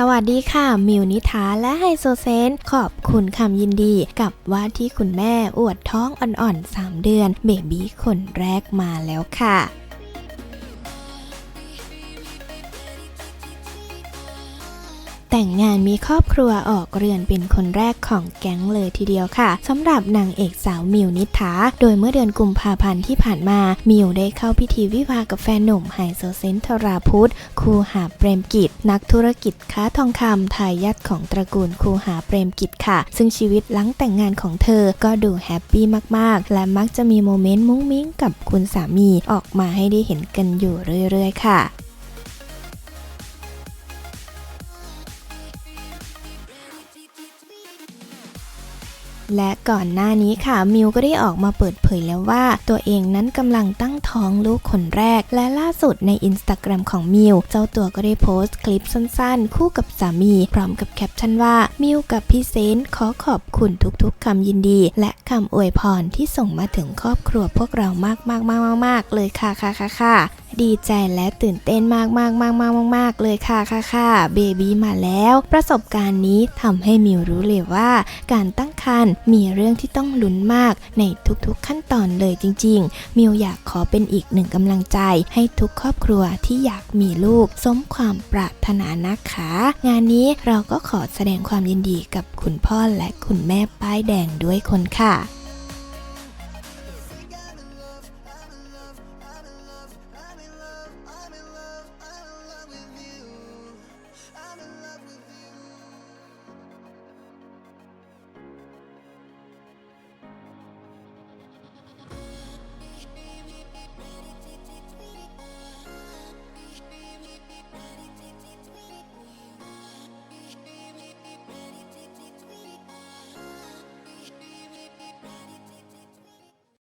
สวัสดีค่ะ มิวนิธาและไฮโซเซน ขอบคุณคำยินดีกับว่าที่คุณแม่อวดท้องอ่อนๆ 3 เดือน เบบี้คนแรกมาแล้วค่ะ แต่งงานมีครอบครัวออกเรือนเป็นคนแรกของแก๊งเลยทีเดียวค่ะสำหรับนางเอกสาวมิวนิษฐาโดยเมื่อเดือนกุมภาพันธ์ที่ผ่านมา มิวได้เข้าพิธีวิวากับแฟนหนุ่มไฮโซเซนทราพุทธคูหาเปรมกิจ นักธุรกิจค้าทองคำทายาทของตระกูลคูหาเปรมกิจค่ะ ซึ่งชีวิตหลังแต่งงานของเธอก็ดูแฮปปี้มากๆ และมักจะมีโมเมนต์มุ้งมิ้งกับคุณสามีออกมาให้ได้เห็นกันอยู่เรื่อยๆ ค่ะ และก่อนหน้านี้ค่ะมิวก็ได้ออกมาเปิดเผยแล้วว่า ตัวเองนั้นกำลังตั้งท้องลูกคนแรก และล่าสุดในอินสตาแกรมของมิวเจ้าตัวก็ได้โพสต์คลิปสั้นๆ คู่กับสามี พร้อมกับแคปชั่นว่ามิวกับพี่เซนขอขอบคุณทุกๆคำยินดี และคำอวยพรที่ส่งมาถึงครอบครัวพวกเรามากๆๆๆๆเลยค่ะค่ะค่ะค่ะ ดีใจและตื่นเต้นมากมากมากมากมากเลยค่ะค่ะค่ะเบบี้มาแล้ว ประสบการณ์นี้ทำให้มิวรู้เลยว่า การตั้งครรภ์มีเรื่องที่ต้องลุ้นมากในทุกๆขั้นตอนเลยจริง ๆ มิวอยากขอเป็นอีกหนึ่งกำลังใจ ให้ทุกครอบครัวที่อยากมีลูกสมความปรารถนานะคะ งานนี้เราก็ขอแสดงความยินดีกับคุณพ่อและคุณแม่ป้ายแดงด้วยคนค่ะ